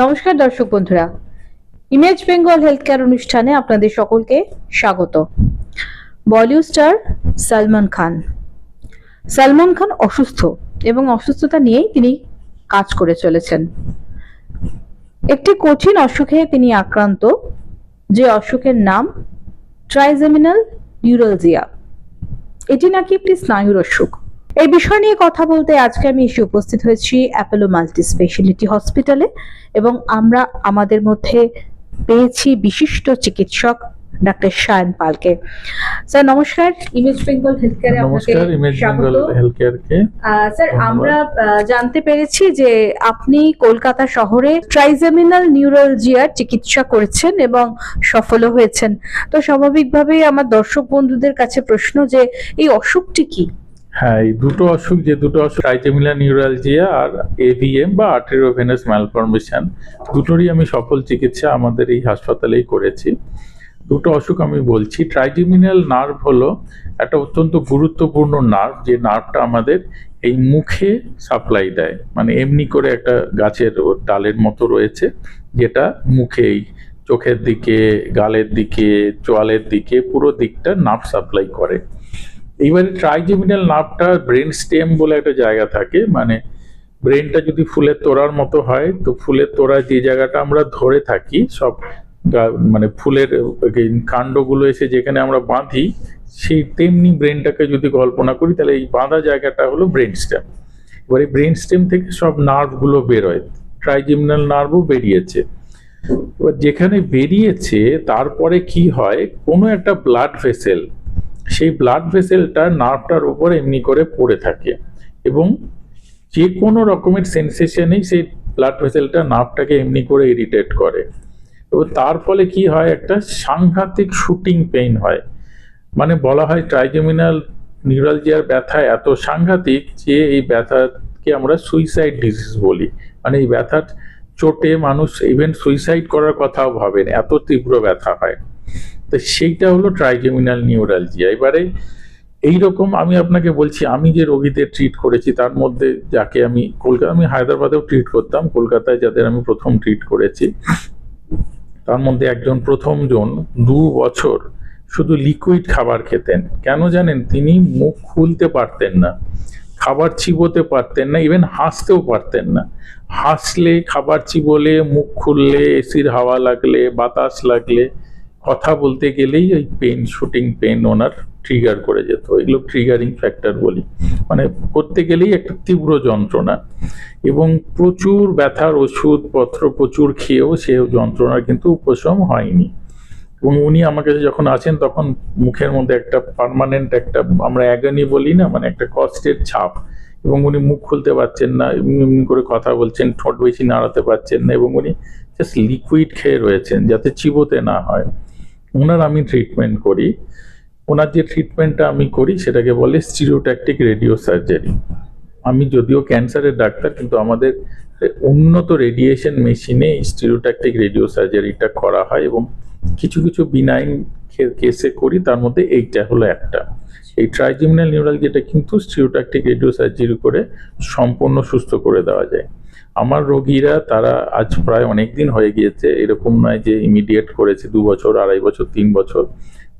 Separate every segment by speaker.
Speaker 1: নমস্কার দর্শক বন্ধুরা। ইমেজ বেঙ্গল হেলথ কেয়ার অনুষ্ঠানে আপনাদের সকলকে স্বাগত। বলিউড স্টার সালমান খান সালমান খান অসুস্থ এবং অসুস্থতা নিয়েই তিনি কাজ করে চলেছেন। একটি কঠিন অসুখে তিনি আক্রান্ত, যে অসুখের নাম ট্রাইজেমিনাল নিউরোলজিয়া এটি নাকি একটি স্নায়ুর অসুখ। এই বিষয় নিয়ে কথা বলতে আজকে আমি এসে উপস্থিত হয়েছি অ্যাপোলো মাল্টি স্পেশালিটি হসপিটালে এবং আমরা আমাদের মধ্যে পেয়েছি বিশিষ্ট চিকিৎসক ডাক্তার সায়ন পালকে। স্যার নমস্কার। ইমেজ বেঙ্গল হেলথ কেয়ারে আপনাকে স্বাগত।
Speaker 2: হেলথ কেয়ার কে
Speaker 1: আহ, স্যার আমরা জানতে পেরেছি যে আপনি কলকাতা শহরে ট্রাইজেমিনাল নিউরোলজিয়ার চিকিৎসা করেছেন এবং সফলও হয়েছেন। তো স্বাভাবিকভাবেই আমার দর্শক বন্ধুদের কাছে প্রশ্ন যে এই অসুখটি কি?
Speaker 2: হ্যাঁ এই দুটো অসুখ, যে দুটো অসুখ ট্রাইজেমিলা নিউরালজিয়া আর এভিএম বা আর্টেরিওভেনাস ম্যালফরমেশন দুটোরই আমি সফল চিকিৎসা আমাদের এই হাসপাতালেই করেছি। দুটো অসুখ আমি বলছি। ট্রাইজেমিনাল নার্ভ হলো একটা অত্যন্ত গুরুত্বপূর্ণ নার্ভ যে নার্ভটা আমাদের এই মুখে সাপ্লাই দেয়। মানে এমনি করে একটা গাছের ডালের মতো রয়েছে, যেটা মুখে এই চোখের দিকে, গালের দিকে, চোয়ালের দিকে, পুরো দিকটা নার্ভ সাপ্লাই করে। এইবারে ট্রাইজেমিনাল নার্ভটা ব্রেন স্টেম বলে একটা জায়গা থাকে মানে ব্রেনটা যদি ফুলের তোড়ার মতো হয়, তো ফুলের তোড়া যে জায়গাটা আমরা ধরে থাকি, সব মানে ফুলের কাণ্ডগুলো এসে যেখানে আমরা বাঁধি, সেই তেমনি ব্রেনটাকে যদি কল্পনা করি, তাহলে এই বাঁধা জায়গাটা হলো ব্রেন স্টেম এবার এই ব্রেন স্টেম থেকে সব নার্ভগুলো বেরোয় ট্রাইজেমিনাল নার্ভও বেরিয়েছে। এবার যেখানে বেরিয়েছে, তারপরে কি হয়, কোনো একটা ব্লাড ভেসেল সেই ব্লাড ভেসেলটা নার্ভটার উপর এমনি করে পড়ে থাকে এবং যে কোনো রকমের সেন্সেশনেই সেই ব্লাড ভেসেলটা নার্ভটাকে এমনি করে ইরিটেট করে। এবং তার ফলে কি হয়, একটা সাংঘাতিক শুটিং পেইন হয়। মানে বলা হয় ট্রাইজেমিনাল নিউরালজিয়ার ব্যথা এত সাংঘাতিক যে এই ব্যথাকে আমরা সুইসাইড ডিজিজ বলি। মানে এই ব্যথার চোটে মানুষ ইভেন সুইসাইড করার কথাও ভাবেন, এত তীব্র ব্যথা হয়। তো সেইটা হলো ট্রাইজেমিনাল নিউরালজিয়া এবারে এইরকম আমি আপনাকে বলছি, আমি যে রোগীদের ট্রিট করেছি, তার মধ্যে যাকে আমি কলকাতা, আমি হায়দ্রাবাদেও ট্রিট করতাম, কলকাতায় যাদের আমি প্রথম ট্রিট করেছি, তার মধ্যে একজন প্রথম জন দু বছর শুধু লিকুইড খাবার খেতেন। কেন জানেন? তিনি মুখ খুলতে পারতেন না, খাবার চিবোতে পারতেন না ইভেন হাসতেও পারতেন না। হাসলে, খাবার চিবোলে, মুখ খুললে, এসির হাওয়া লাগলে, বাতাস লাগলে কথা বলতে গেলেই ওই পেন শুটিং পেন ওনার ট্রিগার করে যেত। এগুলো ট্রিগারিং ফ্যাক্টর বলি। মানে করতে গেলেই একটা তীব্র যন্ত্রণা এবং প্রচুর ব্যথার ওষুধপত্র প্রচুর খেয়েও সে যন্ত্রণার কিন্তু উপশম হয়নি। এবং উনি আমার কাছে যখন আসেন তখন মুখের মধ্যে একটা পার্মানেন্ট একটা আমরা অ্যাগানি বলি না মানে একটা কষ্টের ছাপ এবং উনি মুখ খুলতে পারছেন না এমনি এমনি করে কথা বলছেন ঠোঁট বেশি নাড়াতে পারছেন না এবং উনি জাস্ট লিকুইড খেয়ে রয়েছেন যাতে চিবোতে না হয়। ওনার আমি ট্রিটমেন্ট করি। ওনার যে ট্রিটমেন্টটা আমি করি, সেটাকে বলে স্টিরিওট্যাকটিক রেডিও সার্জারি আমি যদিও ক্যান্সারের ডাক্তার, কিন্তু আমাদের উন্নত রেডিয়েশন মেশিনে স্টিরিওট্যাকটিক রেডিও সার্জারিটা করা হয় এবং কিছু কিছু বিনাইন কেসে করি, তার মধ্যে এইটা হলো একটা। এই ট্রাইজিমিনাল নিউরাল যেটা কিন্তু স্টিরিওট্যাকটিক রেডিও সার্জারি করে সম্পূর্ণ সুস্থ করে দেওয়া যায়। আমার রোগীরা তারা আজ প্রায় অনেক দিন হয়ে গিয়েছে, এরকম নয় যে ইমিডিয়েট করেছে, দু বছর, আড়াই বছর, তিন বছর।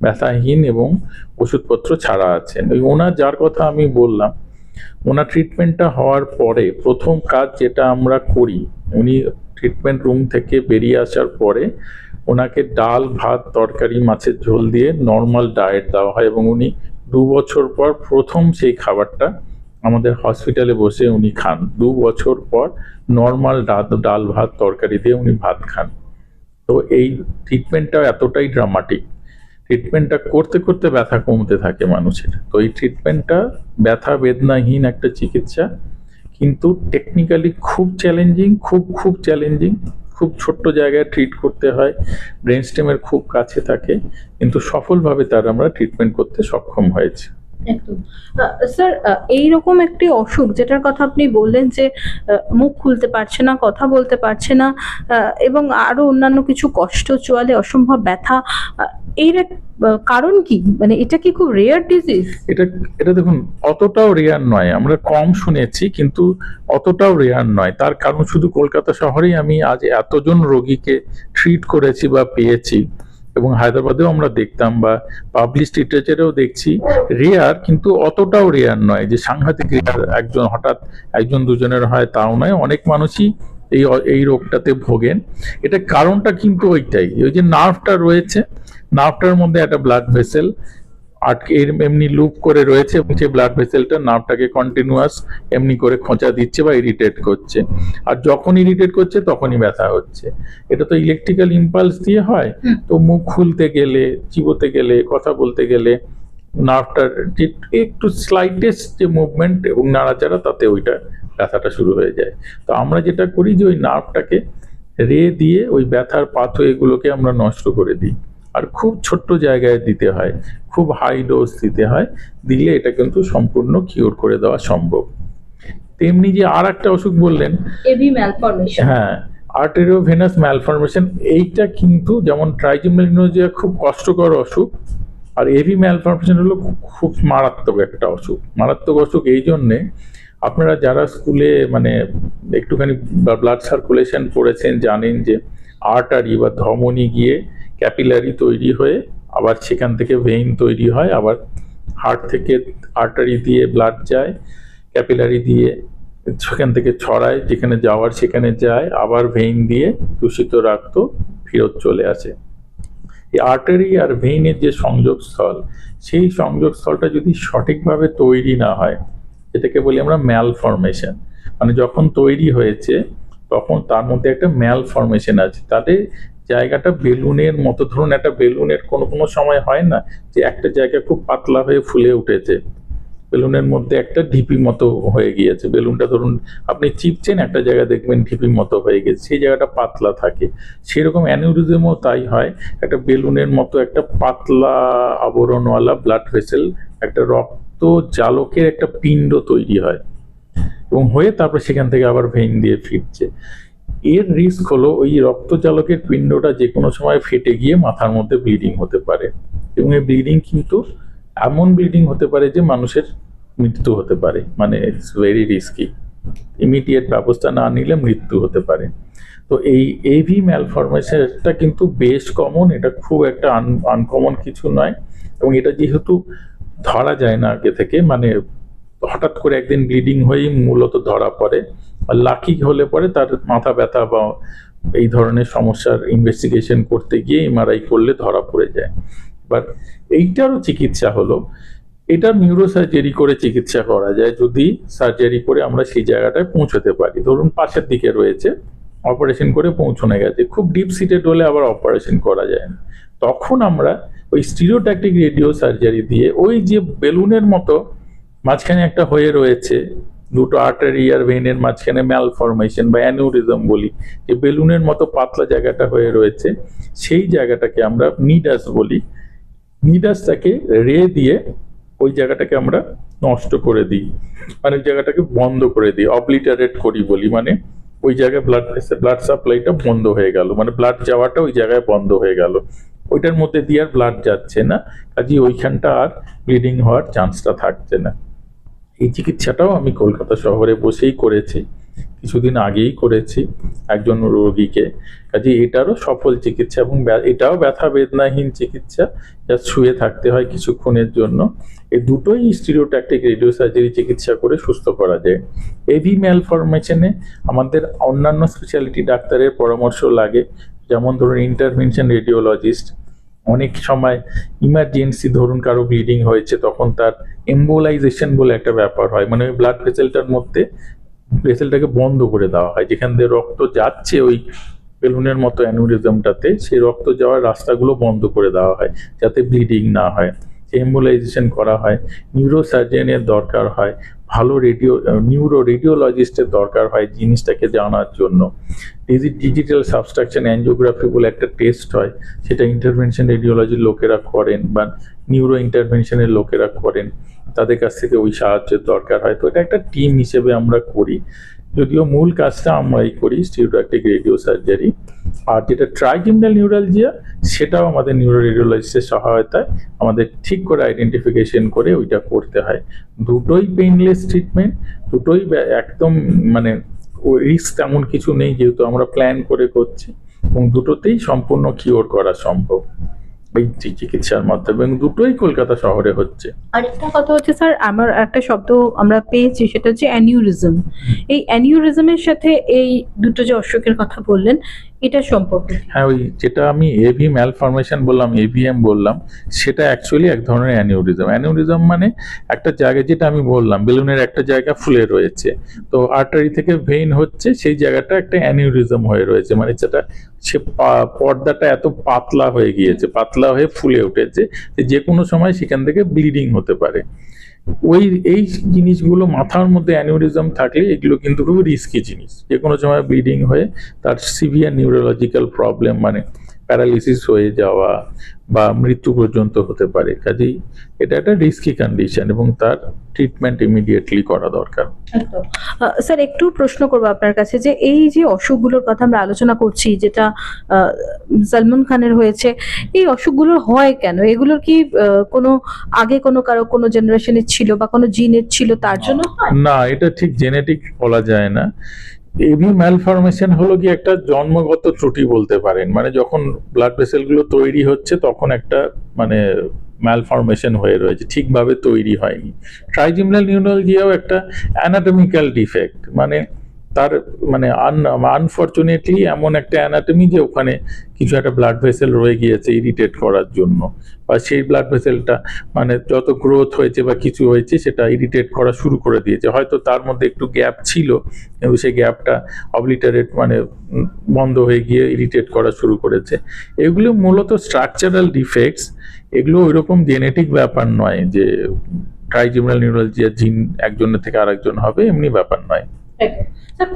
Speaker 2: ব্যথাহীন এবং ওষুধপত্র ছাড়া আছেন। ওই ওনার যার কথা আমি বললাম, ওনার ট্রিটমেন্টটা হওয়ার পরে প্রথম কাজ যেটা আমরা করি, উনি ট্রিটমেন্ট রুম থেকে বেরিয়ে আসার পরে ওনাকে ডাল, ভাত, তরকারি, মাছের ঝোল দিয়ে নর্মাল ডায়েট দেওয়া হয় এবং উনি দু বছর পর প্রথম সেই খাবারটা আমাদের হসপিটালে বসে উনি খান। দু বছর পর নর্মাল ডাল ডাল ভাত তরকারি দিয়ে উনি ভাত খান। তো এই ট্রিটমেন্টটা এতটাই ড্রামাটিক ট্রিটমেন্টটা করতে করতে ব্যথা কমতে থাকে মানুষের। তো এই ট্রিটমেন্টটা ব্যথা বেদনাহীন একটা চিকিৎসা। কিন্তু টেকনিক্যালি খুব চ্যালেঞ্জিং খুব খুব চ্যালেঞ্জিং খুব ছোট্ট জায়গায় ট্রিট করতে হয়। ব্রেন স্টেমের খুব কাছে থাকে। কিন্তু সফলভাবে তার আমরা ট্রিটমেন্ট করতে সক্ষম হয়েছে।
Speaker 1: একদম। স্যার এইরকম একটি অসুখ, যেটার কথা আপনি বললেন যে মুখ খুলতে পারছে না, কথা বলতে পারছে না এবং আরও অন্যান্য কিছু কষ্ট, চোয়ালে অসম্ভব ব্যথা এর কারণ কি? মানে এটা কি খুব রেয়ার ডিজিজ
Speaker 2: এটা এটা দেখুন, অতটাও রেয়ার নয়। আমরা কম শুনেছি, কিন্তু অতটাও রেয়ার নয়। তার কারণ শুধু কলকাতা শহরেই আমি আজ এতজন রোগীকে ট্রিট করেছি বা পেয়েছি। এবং হায়দ্রাবাদেও আমরা দেখতাম বা পাবলিশ লিটারেচারেও দেখছি রেয়ার কিন্তু অতটাও রেয়ার নয় যে সাংঘাতিক রেয়ার একজন হঠাৎ একজন দুজনের হয় তাও নয়, অনেক মানুষই এই এই রোগটাতে ভোগেন। এটা কারণটা কিন্তু ওইটাই, ওই যে নার্ভটা রয়েছে নার্ভটার মধ্যে একটা ব্লাড ভেসেল আটকে এমনি লুপ করে রয়েছে এবং সেই ব্লাড ভেসেলটা নার্ভটাকে কন্টিনিউয়াস এমনি করে খোঁচা দিচ্ছে বা ইরিটেট করছে। আর যখন ইরিটেট করছে তখনই ব্যথা হচ্ছে। এটা তো ইলেকট্রিক্যাল ইম্পালস দিয়ে হয়। তো মুখ খুলতে গেলে চিবোতে গেলে কথা বলতে গেলে নার্ভটার যে একটু স্লাইটেস্ট যে মুভমেন্ট এবং নাড়াচাড়া তাতে ওইটা ব্যথাটা শুরু হয়ে যায়। তো আমরা যেটা করি যে ওই নার্ভটাকে রে দিয়ে ওই ব্যথার পাথওয়েগুলোকে আমরা নষ্ট করে দিই। আর খুব ছোট্ট জায়গায় দিতে হয় খুব হাই ডোজ দিতে হয় দিলে এটা কিন্তু সম্পূর্ণ কিওর করে দেওয়া সম্ভব। তেমনি যে আর একটা অসুখ বললেন হ্যাঁ আর্টেরিওভেনাস ম্যালফরমেশন এইটা কিন্তু যেমন ট্রাইজিমেলিনোজিয়া খুব কষ্টকর অসুখ আর এভি ম্যালফরমেশন হলো খুব মারাত্মক একটা অসুখ। মারাত্মক অসুখ এই জন্যে আপনারা যারা স্কুলে মানে একটুখানি ব্লাড সার্কুলেশন পড়েছেন জানেন যে আর্টারি বা ধমনী গিয়ে ক্যাপিলারি তৈরি হয়ে আবার সেখান থেকে ভেইন তৈরি হয়, আবার হার্ট থেকে আর্টারি দিয়ে ব্লাড যায় ক্যাপিলারি দিয়ে সেখান থেকে ছড়ায়, যেখানে যাওয়ার সেখানে যায়, আবার ভেইন দিয়ে দূষিত রক্ত ফেরত চলে আসে। এই আর্টারি আর ভেইনের যে সংযোগস্থল, সেই সংযোগস্থলটা যদি সঠিকভাবে তৈরি না হয়, এটাকে বলি আমরা ম্যাল ফরমেশন মানে যখন তৈরি হয়েছে, তখন তার মধ্যে একটা ম্যাল ফরমেশন আছে তাদের জায়গাটা বেলুনের মতো। ধরুন একটা বেলুনের কোনো কোনো সময় হয় না যে একটা জায়গা খুব পাতলা হয়ে ফুলে উঠেছে। বেলুনের মধ্যে একটা ঢিপি মতো হয়ে গিয়েছে। বেলুনটা ধরুন আপনি চিপছেন, একটা জায়গা দেখবেন ঢিপি মতো হয়ে গেছে সেই জায়গাটা পাতলা থাকে। সেরকম অ্যানিউরিজমও তাই হয়। একটা বেলুনের মতো একটা পাতলা আবরণওয়ালা ব্লাড ভেসেল, একটা রক্ত জালকের একটা পিণ্ড তৈরি হয় এবং হয়ে তারপর সেখান থেকে আবার ভেইন দিয়ে ফিরছে। এর রিস্ক হলো ওই রক্তজালকের পিণ্ডটা যে কোনো সময় ফেটে গিয়ে মাথার মধ্যে ব্লিডিং হতে পারে। এবং এই ব্লিডিং কিন্তু এমন ব্লিডিং হতে পারে যে মানুষের মৃত্যু হতে পারে মানে ইটস ভেরি রিস্কি ইমিডিয়েট ব্যবস্থা না নিলে মৃত্যু হতে পারে। তো এই এভি ম্যালফরমেশনটা কিন্তু বেশ কমন এটা খুব একটা আনকমন কিছু নয়। এবং এটা যেহেতু ধরা যায় না আগে থেকে মানে হঠাৎ করে একদিন ব্লিডিং হয়েই মূলত ধরা পড়ে। লাকি হলে পরে তার মাথা ব্যথা বা এই ধরনের সমস্যার ইনভেস্টিগেশন করতে গিয়ে এমআরআই করলে ধরা পড়ে যায়। বাট এইটারও চিকিৎসা হলো, এটা নিউরোসার্জারি করে চিকিৎসা করা যায় যদি সার্জারি করে আমরা সেই জায়গাটায় পৌঁছতে পারি। ধরুন পাশের দিকে রয়েছে অপারেশন করে পৌঁছনে গেছে, খুব ডিপ সিটেড হলে আবার অপারেশন করা যায় না। তখন আমরা ওই স্টিরিওট্যাকটিক রেডিও সার্জারি দিয়ে ওই যে বেলুনের মতো মাঝখানে একটা হয়ে রয়েছে দুটো আর্টারি আর ভেনের মাঝখানে ম্যালফরমেশন বা অ্যানিউরিজম বলি, যে বেলুনের মতো পাতলা জায়গাটা হয়ে রয়েছে, সেই জায়গাটাকে আমরা নিডাস বলি। নিডাসটাকে রে দিয়ে ওই জায়গাটাকে আমরা নষ্ট করে দিই মানে ওই জায়গাটাকে বন্ধ করে দিই অবলিটারেট করি বলি মানে ওই জায়গায় ব্লাড ব্লাড সাপ্লাইটা বন্ধ হয়ে গেল মানে ব্লাড যাওয়াটা ওই জায়গায় বন্ধ হয়ে গেল। ওইটার মধ্যে দিয়ে আর ব্লাড যাচ্ছে না কাজে ওইখানটা আর ব্লিডিং হওয়ার চান্সটা থাকছে না। এই চিকিৎসাটাও আমি কলকাতা শহরে বসেই করেছি, কিছুদিন আগেই করেছি একজন রোগীকে। কাজে এটারও সফল চিকিৎসা এবং এটাও ব্যথা বেদনাহীন চিকিৎসা, যা শুয়ে থাকতে হয় কিছুক্ষণের জন্য। এই দুটোই স্টিরিওট্যাকটিক রেডিও সার্জারি চিকিৎসা করে সুস্থ করা যায়। এভি ম্যালফরমেশনে আমাদের অন্যান্য স্পেশালিটি ডাক্তারের পরামর্শ লাগে, যেমন ধরুন ইন্টারভেনশন রেডিওলজিস্ট অনেক সময় ইমার্জেন্সি ধরুন কারও ব্লিডিং হয়েছে, তখন তার এম্বোলাইজেশন বলে একটা ব্যাপার হয়। মানে ওই ব্লাড ভেসেলটার মধ্যে ভেসেলটাকে বন্ধ করে দেওয়া হয়। যেখান দিয়ে রক্ত যাচ্ছে ওই বেলুনের মতো অ্যানুরিজমটাতে সেই রক্ত যাওয়ার রাস্তাগুলো বন্ধ করে দেওয়া হয়, যাতে ব্লিডিং না হয়। এম্বোলাইজেশন করা হয় নিউরোসার্জেনের দরকার হয়, ভালো রেডিও নিউরো রেডিওলজিস্টের দরকার হয় জিনিসটাকে জানার জন্য। ডিজিটাল সাবস্ট্রাকশন অ্যাঞ্জিওগ্রাফি বলে একটা টেস্ট হয়, সেটা ইন্টারভেনশন রেডিওলজির লোকেরা করেন বা নিউরো ইন্টারভেনশনের লোকেরা করেন। তাদের কাছ থেকে ওই সাহায্যের দরকার হয়। তো এটা একটা টিম হিসেবে আমরা করি। যদিও মূল কাজটা আমরাই করি স্টিউডাক্টিক রেডিও সার্জারি। আর যেটা ট্রাইজিমনাল নিউরালজিয়া, সেটাও আমাদের নিউরো রেডিওলজিস্টের সহায়তায় আমাদের ঠিক করে আইডেন্টিফিকেশন করে ওইটা করতে হয়। দুটোই পেইনলেস ট্রিটমেন্ট, দুটোই একদম মানে রিস্ক তেমন কিছু নেই যেহেতু আমরা প্ল্যান করে করছি এবং দুটোতেই সম্পূর্ণ কিওর করা সম্ভব। এই চিকিৎসার মাধ্যমে এবং দুটোই কলকাতা শহরে হচ্ছে।
Speaker 1: আরেকটা কথা হচ্ছে, স্যার, আমার একটা শব্দ আমরা পেয়েছি, সেটা হচ্ছে অ্যানিউরিজম। এই অ্যানিউরিজমের সাথে এই দুটো যে অসুখের কথা বললেন এটা সম্পর্কে।
Speaker 2: হ্যাঁ ওই যেটা আমি এভি ম্যালফরমেশন বললাম এভিএম বললাম, সেটা অ্যাকচুয়ালি এক ধরনের অ্যানিউরিজম অ্যানিউরিজম মানে একটা জায়গায় যেটা আমি বললাম, বেলুনের একটা জায়গা ফুলে রয়েছে। তো আর্টারি থেকে ভেইন হচ্ছে, সেই জায়গাটা একটা অ্যানিউরিজম হয়ে রয়েছে। মানে যেটা সে পর্দাটা এত পাতলা হয়ে গিয়েছে, পাতলা হয়ে ফুলে উঠেছে, যে কোনো সময় সেখান থেকে ব্লিডিং হতে পারে। ওই, এই জিনিসগুলো মাথার মধ্যে অ্যানিউরিজম থাকলে এগুলো কিন্তু খুবই রিস্কি জিনিস। যে কোনো সময় ব্লিডিং হয়ে তার সিভিয়ার নিউরোলজিক্যাল প্রবলেম মানে প্যারালিসিস হয়ে যাওয়া বা মৃত্যু পর্যন্ত হতে পারে কাজেই এটা একটা রিস্কি কন্ডিশন এবং তার ট্রিটমেন্ট ইমিডিয়েটলি করা দরকার।
Speaker 1: স্যার একটু প্রশ্ন করব আপনার কাছে যে এই যে অসুখগুলোর কথা আমরা আলোচনা করছি যেটা সলমন খানের হয়েছে এই অসুখগুলোর হয় কেন? এগুলোর কি কোনো আগে কোনো কারও কোনো জেনারেশনের ছিল বা কোনো জিনের ছিল তার জন্য
Speaker 2: না এটা ঠিক জেনেটিক বলা যায় না। এভি ম্যালফরমেশন হলো কি একটা জন্মগত ত্রুটি বলতে পারেন। মানে যখন ব্লাড ভেসেলগুলো তৈরি হচ্ছে তখন একটা মানে ম্যালফরমেশন হয়ে রয়েছে, ঠিকভাবে তৈরি হয়নি। ট্রাইজিমনাল নিউরোলজিয়াও একটা অ্যানাটমিক্যাল ডিফেক্ট মানে তার মানে আন আনফর্চুনেটলি এমন একটা অ্যানাটমি যে ওখানে কিছু একটা ব্লাড ভেসেল রয়ে গিয়েছে ইরিটেট করার জন্য। বা সেই ব্লাড ভেসেলটা মানে যত গ্রোথ হয়েছে বা কিছু হয়েছে সেটা ইরিটেট করা শুরু করে দিয়েছে। হয়তো তার মধ্যে একটু গ্যাপ ছিল, কিন্তু সেই গ্যাপটা অবলিটারেট মানে বন্ধ হয়ে গিয়ে ইরিটেট করা শুরু করেছে। এগুলো মূলত স্ট্রাকচারাল ডিফেক্টস এগুলো ওইরকম জেনেটিক ব্যাপার নয় যে ট্রাইজিমাল নিউরোলজিয়া জিন একজনের থেকে আরেকজন হবে, এমনি ব্যাপার নয়।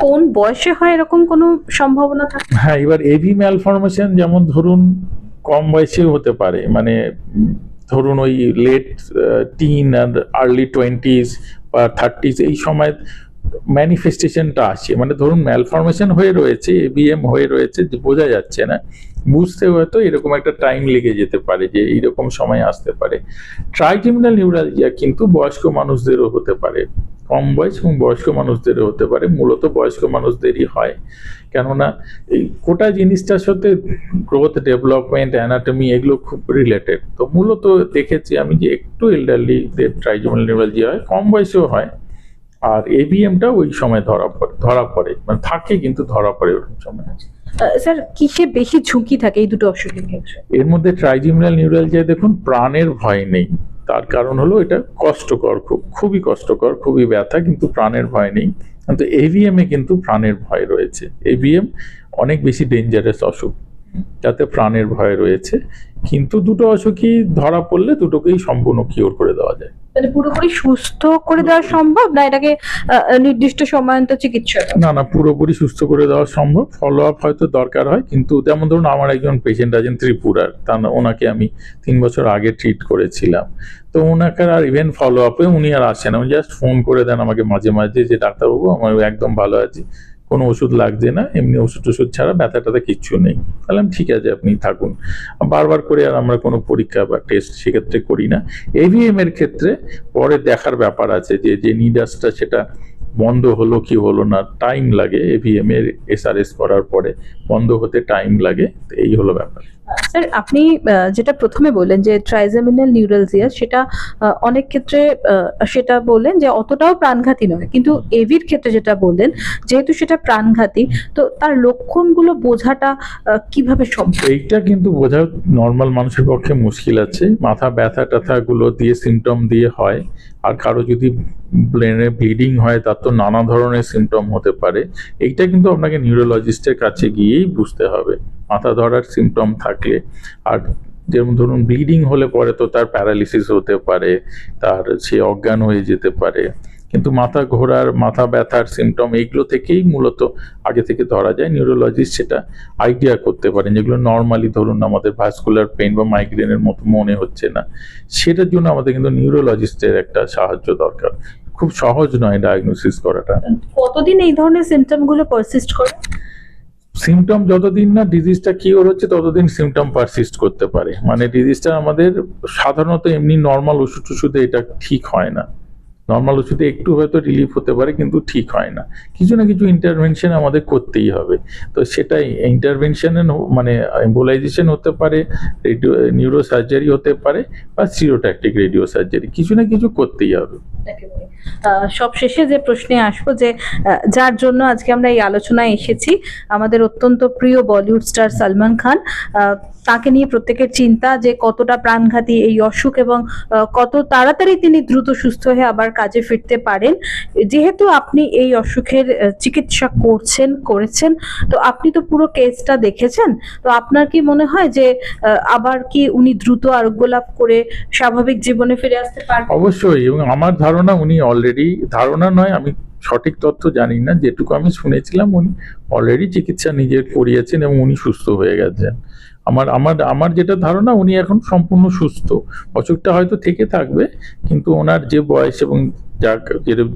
Speaker 1: কোন বয়সে হয় এরকম কোনো সম্ভাবনা থাকে?
Speaker 2: হ্যাঁ এবার এভি ম্যালফরমেশন যেমন ধরুন কম বয়সেও হতে পারে মানে ধরুন ওই লেট টিন আর আর্লি টোয়েন্টিজ বা থার্টিজ এই সময় ম্যানিফেস্টেশনটা আসে। মানে ধরুন ম্যালফরমেশন হয়ে রয়েছে এবিএম হয়ে রয়েছে বোঝা যাচ্ছে না, বুঝতে হয়তো এরকম একটা টাইম লেগে যেতে পারে যে এইরকম সময় আসতে পারে। ট্রাইজিমিনাল নিউরালজিয়া কিন্তু বয়স্ক মানুষদেরও হতে পারে। কম বয়স এবং বয়স্ক মানুষদেরও হতে পারে মূলত বয়স্ক মানুষদেরই হয়। কেননা এই গোটা জিনিসটার সাথে গ্রোথ ডেভেলপমেন্ট অ্যানাটমি এগুলো খুব রিলেটেড তো মূলত দেখেছি আমি যে একটু এল্ডারলিদের ট্রাইজোমাল নিউরালজিয়া হয় কম বয়সেও হয়। আর এবিএমটা ওই সময় ধরা পড়ে ধরা পড়ে। মানে থাকে কিন্তু ধরা পড়ে ওই সময়।
Speaker 1: স্যার কিসে বেশি ঝুঁকি থাকে এই দুটো অসুখের ক্ষেত্রে?
Speaker 2: এর মধ্যে ট্রাইজিমিনাল নিউরালজিয়া দেখুন প্রাণের ভয় নেই। তার কারণ হলো এটা কষ্টকর, খুব, খুবই কষ্টকর, খুবই ব্যথা, কিন্তু প্রাণের ভয় নেই। কিন্তু এভিএমে কিন্তু প্রাণের ভয় রয়েছে। এভিএম অনেক বেশি ডেঞ্জারাস অসুখ, যাতে প্রাণের ভয় রয়েছে। কিন্তু দুটো অসুখই ধরা পড়লে দুটোকেই সম্পূর্ণ কিওর করে দেওয়া যায়।
Speaker 1: মানে পুরোপুরি সুস্থ করে দেওয়া সম্ভব না এটাকে নির্দিষ্ট সময়ান্তর চিকিৎসা
Speaker 2: না না, পুরোপুরি সুস্থ করে দেওয়া সম্ভব। ফলো আপ হয়তো দরকার হয়, কিন্তু যেমন ধরুন আমার একজন পেশেন্ট আছেন ত্রিপুরার তা ওনাকে আমি তিন বছর আগে ট্রিট করেছিলাম। তো ওনাকে আর ইভেন ফলো আপে উনি আর আসেন উনি জাস্ট ফোন করে দেন আমাকে মাঝে মাঝে যে, ডাক্তারবাবু আমার একদম ভালো আছি। কোনো ওষুধ লাগছে না, এমনি ওষুধ টষুধ ছাড়া ব্যথা ট্যাথা কিচ্ছু নেই। বললাম ঠিক আছে, আপনি থাকুন। বারবার করে আর আমরা কোনো পরীক্ষা বা টেস্ট সেক্ষেত্রে করি না। এভিএম এর ক্ষেত্রে পরে দেখার ব্যাপার আছে যে যে নিডাসটা সেটা বন্ধ হলো কি হলো না টাইম লাগে। এভিএম এর এসআরএস করার পরে বন্ধ হতে টাইম লাগে। এই হলো ব্যাপার।
Speaker 1: স্যার আপনি যেটা প্রথমে বললেন যে ট্রাইজামিনাল নিউরালজিয়া সেটা অনেক ক্ষেত্রে সেটা বললেন যে অতটাও প্রাণঘাতী নয়। কিন্তু এভির ক্ষেত্রে যেটা বললেন, যেহেতু সেটা প্রাণঘাতী, তো তার লক্ষণগুলো বোঝাটা কীভাবে সম্ভব?
Speaker 2: এইটা কিন্তু বোঝা নর্মাল মানুষের পক্ষে মুশকিল আছে। মাথা ব্যথা ট্যাথা গুলো দিয়ে সিমটম দিয়ে হয়। আর কারও যদি ব্রেনে ব্লিডিং হয়, তার তো নানা ধরনের সিমটম হতে পারে। এইটা কিন্তু আপনাকে নিউরোলজিস্টের কাছে গিয়েই বুঝতে হবে। মাথা ধরার সিমটম থাকলে আর যেমন ধরুন ব্লিডিং হলে পরে তো তার প্যারালিসিস হতে পারে, তার সে অজ্ঞান হয়ে যেতে পারে। কিন্তু মাথা ঘোরার, মাথা ব্যথার সিমটম এইগুলো থেকেই মূলত আগে থেকে ধরা যায়। নিউরোলজিস্ট সেটা আইডিয়া করতে পারেন। যেগুলো নর্মালি ধরুন আমাদের ভাস্কুলার পেন বা মাইগ্রেনের মতো মনে হচ্ছে না। সেটার জন্য আমাদের কিন্তু নিউরোলজিস্টের একটা সাহায্য দরকার। খুব সহজ নয় ডায়াগনোসিস করাটা।
Speaker 1: কতদিন এই ধরনের সিমটমগুলো পারসিস্ট করে?
Speaker 2: সিমটম যতদিন না ডিজিজটা কিওর হচ্ছে, ততদিন সিমটম পারসিস্ট করতে পারে। মানে ডিজিজটা আমাদের সাধারণত এমনি নর্মাল ওষুধ ওষুধে এটা ঠিক হয় না। নর্মাল ওষুধে একটু হয়তো রিলিফ হতে পারে, কিন্তু ঠিক হয় না। কিছু না কিছু ইন্টারভেনশন আমাদের করতেই হবে। তো সেটাই ইন্টারভেনশনে মানে এম্বোলাইজেশন হতে পারে রেডিও নিউরো সার্জারি হতে পারে, বা সিরোট্যাকটিক রেডিও সার্জারি কিছু না কিছু করতেই হবে।
Speaker 1: সব শেষে যে প্রশ্নে আসব যে যার জন্য আজকে আমরা এই আলোচনায় এসেছি, আমাদের অত্যন্ত প্রিয় বলিউড স্টার সালমান খান। তাকে নিয়ে প্রত্যেকের চিন্তা যে কতটা প্রাণঘাতী এই অসুখ এবং কত তাড়াতাড়ি তিনি দ্রুত সুস্থ হয়ে আবার কাজে ফিরতে পারেন। যেহেতু আপনি এই অসুখের চিকিৎসা করছেন, করেছেন, তো আপনি তো পুরো কেসটা দেখেছেন। তো আপনার কি মনে হয় যে আবার কি উনি দ্রুত আরোগ্য লাভ করে স্বাভাবিক জীবনে ফিরে আসতে পারবেন?
Speaker 2: অবশ্যই, এবং আমার ধারণা উনি অলরেডি ধারণা নয়, আমি সঠিক তথ্য জানি না, যেটুকু আমি শুনেছিলাম উনি অলরেডি চিকিৎসা নিজের করিয়েছেন এবং উনি সুস্থ হয়ে গেছেন। আমার আমার আমার যেটা ধারণা, উনি এখন সম্পূর্ণ সুস্থ। অসুখটা হয়তো থেকে থাকবে, কিন্তু ওনার যে বয়স এবং যা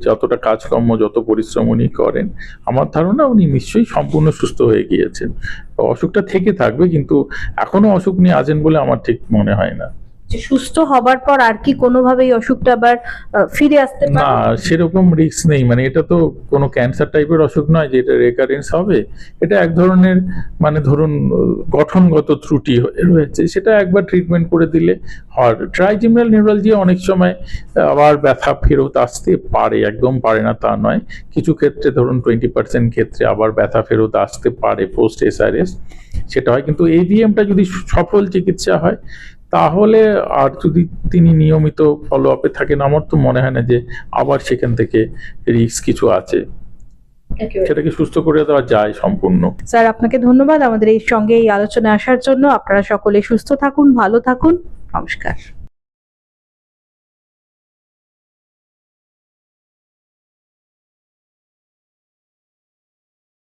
Speaker 2: যতটা কাজকর্ম, যত পরিশ্রম উনি করেন, আমার ধারণা উনি নিশ্চয়ই সম্পূর্ণ সুস্থ হয়ে গিয়েছেন। অসুখটা থেকে থাকবে, কিন্তু এখনও অসুখ নিয়ে আছেন বলে আমার ঠিক মনে হয় না।
Speaker 1: যে সুস্থ হবার পর আর কি কোনোভাবে এই অসুখটা আবার ফিরে আসতে
Speaker 2: না সেরকম রিস্ক নেই। মানে এটা তো কোনো ক্যান্সার টাইপের অসুখ নয় যে এটা রেকারেন্স হবে। এটা এক ধরনের মানে ধরুন গঠনগত ত্রুটি রয়েছে। সেটা একবার ট্রিটমেন্ট করে দিলে আর ট্রাইজিমিনাল নিউরালজি অনেক সময় আবার ব্যথা ফেরত আসতে পারে। একদম পারে না তা নয়। কিছু ক্ষেত্রে ধরুন টোয়েন্টি পার্সেন্ট ক্ষেত্রে আবার ব্যথা ফেরত আসতে পারে পোস্ট এসআরএস সেটা হয়। কিন্তু এভিএমটা যদি সফল চিকিৎসা হয় তাহলে আর যদি তিনি নিয়মিত ফলো আপে থাকেন আমার তো মনে হয় না যে আবার সেখান থেকে রিস্ক কিছু আছে। সেটাকে সুস্থ করে দেওয়া যায় সম্পূর্ণ।
Speaker 1: স্যার আপনাকে ধন্যবাদ। আমাদের এই সঙ্গে এই আলোচনায় আসার জন্য। আপনারা সকলে সুস্থ থাকুন ভালো থাকুন। নমস্কার।